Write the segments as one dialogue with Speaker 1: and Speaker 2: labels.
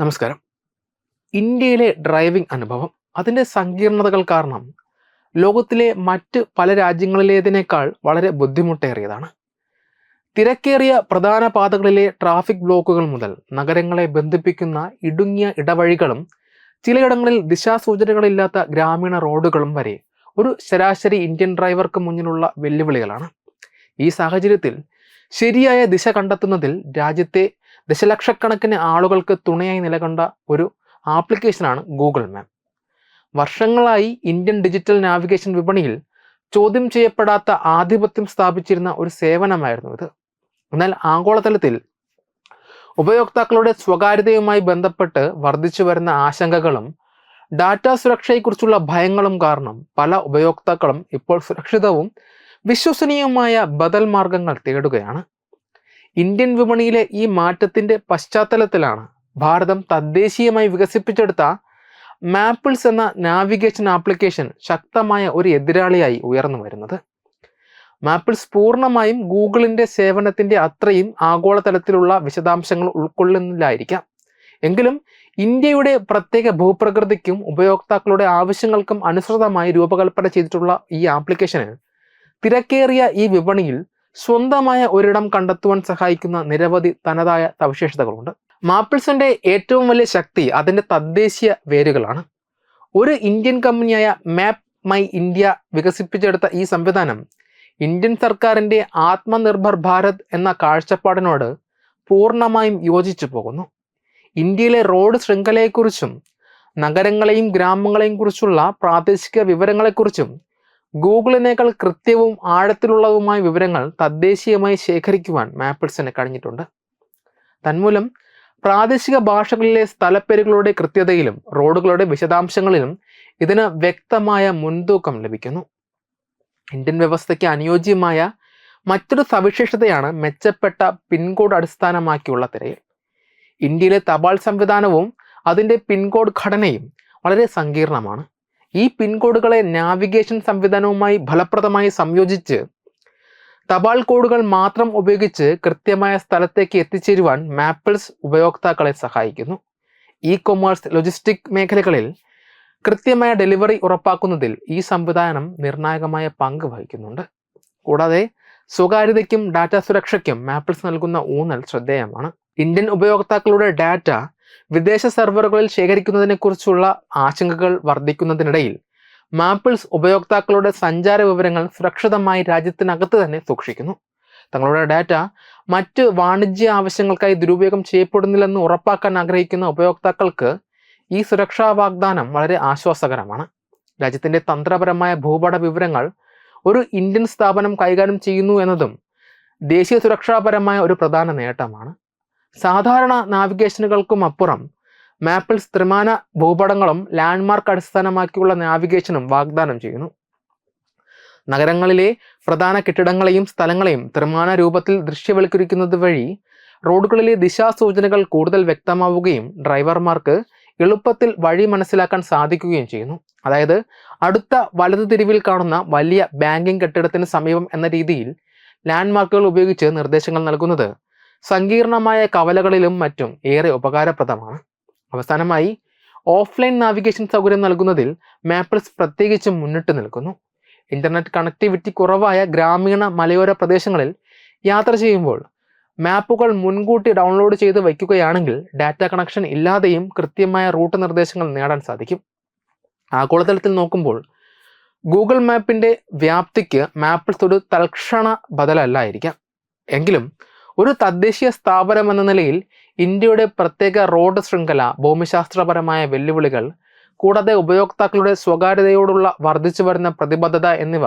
Speaker 1: നമസ്കാരം. ഇന്ത്യയിലെ ഡ്രൈവിംഗ് അനുഭവം അതിന്റെ സങ്കീർണതകൾ കാരണം ലോകത്തിലെ മറ്റ് പല രാജ്യങ്ങളിലേതിനേക്കാൾ വളരെ ബുദ്ധിമുട്ടേറിയതാണ്. തിരക്കേറിയ പ്രധാന പാതകളിലെ ട്രാഫിക് ബ്ലോക്കുകൾ മുതൽ നഗരങ്ങളെ ബന്ധിപ്പിക്കുന്ന ഇടുങ്ങിയ ഇടവഴികളും ചിലയിടങ്ങളിൽ ദിശാസൂചനകളില്ലാത്ത ഗ്രാമീണ റോഡുകളും വരെ ഒരു ശരാശരി ഇന്ത്യൻ ഡ്രൈവർക്ക് മുന്നിലുള്ള വെല്ലുവിളികളാണ്. ഈ സാഹചര്യത്തിൽ ശരിയായ ദിശ കണ്ടെത്തുന്നതിൽ രാജ്യത്തെ ദശലക്ഷക്കണക്കിന് ആളുകൾക്ക് തുണയായി നിലകൊണ്ട ഒരു ആപ്ലിക്കേഷനാണ് ഗൂഗിൾ മാപ്പ്. വർഷങ്ങളായി ഇന്ത്യൻ ഡിജിറ്റൽ നാവിഗേഷൻ വിപണിയിൽ ചോദ്യം ചെയ്യപ്പെടാത്ത ആധിപത്യം സ്ഥാപിച്ചിരുന്ന ഒരു സേവനമായിരുന്നു ഇത്. എന്നാൽ ആഗോളതലത്തിൽ ഉപയോക്താക്കളുടെ സ്വകാര്യതയുമായി ബന്ധപ്പെട്ട് വർദ്ധിച്ചു വരുന്ന ആശങ്കകളും ഡാറ്റ സുരക്ഷയെക്കുറിച്ചുള്ള ഭയങ്ങളും കാരണം പല ഉപയോക്താക്കളും ഇപ്പോൾ സുരക്ഷിതവും വിശ്വസനീയവുമായ ബദൽ മാർഗങ്ങൾ തേടുകയാണ്. ഇന്ത്യൻ വിപണിയിലെ ഈ മാറ്റത്തിന്റെ പശ്ചാത്തലത്തിലാണ് ഭാരതം തദ്ദേശീയമായി വികസിപ്പിച്ചെടുത്ത മാപ്പിൾസ് എന്ന നാവിഗേഷൻ ആപ്ലിക്കേഷൻ ശക്തമായ ഒരു എതിരാളിയായി ഉയർന്നു വരുന്നത്. മാപ്പിൾസ് പൂർണമായും ഗൂഗിളിന്റെ സേവനത്തിന്റെ അത്രയും ആഗോളതലത്തിലുള്ള വിശദാംശങ്ങൾ ഉൾക്കൊള്ളുന്നില്ലായിരിക്കാം. എങ്കിലും ഇന്ത്യയുടെ പ്രത്യേക ഭൂപ്രകൃതിക്കും ഉപയോക്താക്കളുടെ ആവശ്യങ്ങൾക്കും അനുസൃതമായി രൂപകൽപ്പന ചെയ്തിട്ടുള്ള ഈ ആപ്ലിക്കേഷന് തിരക്കേറിയ ഈ വിപണിയിൽ സ്വന്തമായ ഒരിടം കണ്ടെത്തുവാൻ സഹായിക്കുന്ന നിരവധി തനതായ സവിശേഷതകളുണ്ട്. മാപ്പിൾസിന്റെ ഏറ്റവും വലിയ ശക്തി അതിന്റെ തദ്ദേശീയ വേരുകളാണ്. ഒരു ഇന്ത്യൻ കമ്പനിയായ മാപ്പ് മൈ ഇന്ത്യ വികസിപ്പിച്ചെടുത്ത ഈ സംവിധാനം ഇന്ത്യൻ സർക്കാരിന്റെ ആത്മനിർഭർ ഭാരത് എന്ന കാഴ്ചപ്പാടിനോട് പൂർണമായും യോജിച്ചു പോകുന്നു. ഇന്ത്യയിലെ റോഡ് ശൃംഖലയെക്കുറിച്ചും നഗരങ്ങളെയും ഗ്രാമങ്ങളെയും കുറിച്ചുള്ള പ്രാദേശിക വിവരങ്ങളെക്കുറിച്ചും ഗൂഗിളിനേക്കാൾ കൃത്യവും ആഴത്തിലുള്ളതുമായ വിവരങ്ങൾ തദ്ദേശീയമായി ശേഖരിക്കുവാൻ മാപ്പിൾസിന് കഴിഞ്ഞിട്ടുണ്ട്. തന്മൂലം പ്രാദേശിക ഭാഷകളിലെ സ്ഥലപ്പേരുകളുടെ കൃത്യതയിലും റോഡുകളുടെ വിശദാംശങ്ങളിലും ഇതിന് വ്യക്തമായ മുൻതൂക്കം ലഭിക്കുന്നു. ഇന്ത്യൻ വ്യവസ്ഥയ്ക്ക് അനുയോജ്യമായ മറ്റൊരു സവിശേഷതയാണ് മെച്ചപ്പെട്ട പിൻകോഡ് അടിസ്ഥാനമാക്കിയുള്ള തിരയൽ. ഇന്ത്യയിലെ തപാൽ സംവിധാനവും അതിന്റെ പിൻകോഡ് ഘടനയും വളരെ സങ്കീർണമാണ്. ഈ പിൻകോഡുകളെ നാവിഗേഷൻ സംവിധാനവുമായി ഫലപ്രദമായി സംയോജിച്ച് തപാൽ കോഡുകൾ മാത്രം ഉപയോഗിച്ച് കൃത്യമായ സ്ഥലത്തേക്ക് എത്തിച്ചേരുവാൻ മാപ്പിൾസ് ഉപയോക്താക്കളെ സഹായിക്കുന്നു. ഇ കൊമേഴ്സ് ലോജിസ്റ്റിക് മേഖലകളിൽ കൃത്യമായ ഡെലിവറി ഉറപ്പാക്കുന്നതിൽ ഈ സംവിധാനം നിർണായകമായ പങ്ക് വഹിക്കുന്നുണ്ട്. കൂടാതെ സ്വകാര്യതയ്ക്കും ഡാറ്റ സുരക്ഷയ്ക്കും മാപ്പിൾസ് നൽകുന്ന ഊന്നൽ ശ്രദ്ധേയമാണ്. ഇന്ത്യൻ ഉപയോക്താക്കളുടെ ഡാറ്റ വിദേശ സെർവറുകളിൽ ശേഖരിക്കുന്നതിനെക്കുറിച്ചുള്ള ആശങ്കകൾ വർദ്ധിക്കുന്നതിനിടയിൽ മാപ്പിൾസ് ഉപയോക്താക്കളുടെ സഞ്ചാര വിവരങ്ങൾ സുരക്ഷിതമായി രാജ്യത്തിനകത്ത് തന്നെ സൂക്ഷിക്കുന്നു. തങ്ങളുടെ ഡാറ്റ മറ്റ് വാണിജ്യ ആവശ്യങ്ങൾക്കായി ദുരുപയോഗം ചെയ്യപ്പെടുന്നില്ലെന്ന് ഉറപ്പാക്കാൻ ആഗ്രഹിക്കുന്ന ഉപയോക്താക്കൾക്ക് ഈ സുരക്ഷാ വാഗ്ദാനം വളരെ ആശ്വാസകരമാണ്. രാജ്യത്തിന്റെ തന്ത്രപരമായ ഭൂപട വിവരങ്ങൾ ഒരു ഇന്ത്യൻ സ്ഥാപനം കൈകാര്യം ചെയ്യുന്നു എന്നതും ദേശീയ സുരക്ഷാപരമായ ഒരു പ്രധാന നേട്ടമാണ്. സാധാരണ നാവിഗേഷനുകൾക്കും അപ്പുറം മാപ്പിൾസ് ത്രിമാന ഭൂപടങ്ങളും ലാൻഡ്മാർക്ക് അടിസ്ഥാനമാക്കിയുള്ള നാവിഗേഷനും വാഗ്ദാനം ചെയ്യുന്നു. നഗരങ്ങളിലെ പ്രധാന കെട്ടിടങ്ങളെയും സ്ഥലങ്ങളെയും ത്രിമാന രൂപത്തിൽ ദൃശ്യവൽക്കരിക്കുന്നത് വഴി റോഡുകളിലെ ദിശാസൂചനകൾ കൂടുതൽ വ്യക്തമാവുകയും ഡ്രൈവർമാർക്ക് എളുപ്പത്തിൽ വഴി മനസ്സിലാക്കാൻ സാധിക്കുകയും ചെയ്യുന്നു. അതായത് അടുത്ത വലതു തിരിവിൽ കാണുന്ന വലിയ ബാങ്കിംഗ് കെട്ടിടത്തിന് സമീപം എന്ന രീതിയിൽ ലാൻഡ്മാർക്കുകൾ ഉപയോഗിച്ച് നിർദ്ദേശങ്ങൾ നൽകുന്നത് സങ്കീർണമായ കവലകളിലും മറ്റും ഏറെ ഉപകാരപ്രദമാണ്. അവസാനമായി ഓഫ്ലൈൻ നാവിഗേഷൻ സൗകര്യം നൽകുന്നതിൽ മാപ്പിൾസ് പ്രത്യേകിച്ചും മുന്നിട്ട് നിൽക്കുന്നു. ഇന്റർനെറ്റ് കണക്ടിവിറ്റി കുറവായ ഗ്രാമീണ മലയോര പ്രദേശങ്ങളിൽ യാത്ര ചെയ്യുമ്പോൾ മാപ്പുകൾ മുൻകൂട്ടി ഡൗൺലോഡ് ചെയ്ത് വയ്ക്കുകയാണെങ്കിൽ ഡാറ്റ കണക്ഷൻ ഇല്ലാതെയും കൃത്യമായ റൂട്ട് നിർദ്ദേശങ്ങൾ നേടാൻ സാധിക്കും. ആഗോളതലത്തിൽ നോക്കുമ്പോൾ ഗൂഗിൾ മാപ്പിന്റെ വ്യാപ്തിക്ക് മാപ്പിൾസ് ഒരു തൽക്ഷണ ബദലല്ലായിരിക്കാം. എങ്കിലും ഒരു തദ്ദേശീയ സ്ഥാപനം എന്ന നിലയിൽ ഇന്ത്യയുടെ പ്രത്യേക റോഡ് ശൃംഖല ഭൂമിശാസ്ത്രപരമായ വെല്ലുവിളികൾ കൂടാതെ ഉപയോക്താക്കളുടെ സ്വകാര്യതയോടുള്ള വർദ്ധിച്ചു വരുന്ന പ്രതിബദ്ധത എന്നിവ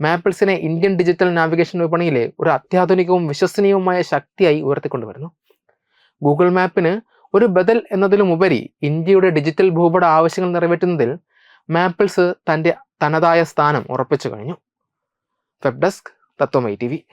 Speaker 1: മാപ്പിൾസിനെ ഇന്ത്യൻ ഡിജിറ്റൽ നാവിഗേഷൻ വിപണിയിലെ ഒരു അത്യാധുനികവും വിശ്വസനീയവുമായ ശക്തിയായി ഉയർത്തിക്കൊണ്ടുവരുന്നു. ഗൂഗിൾ മാപ്പിന് ഒരു ബദൽ എന്നതിലുമുപരി ഇന്ത്യയുടെ ഡിജിറ്റൽ ഭൂപട ആവശ്യങ്ങൾ നിറവേറ്റുന്നതിൽ മാപ്പിൾസ് തന്റെ തനതായ സ്ഥാനം ഉറപ്പിച്ചു കഴിഞ്ഞു. വെബ് ഡെസ്ക് തത്വമൈ ടി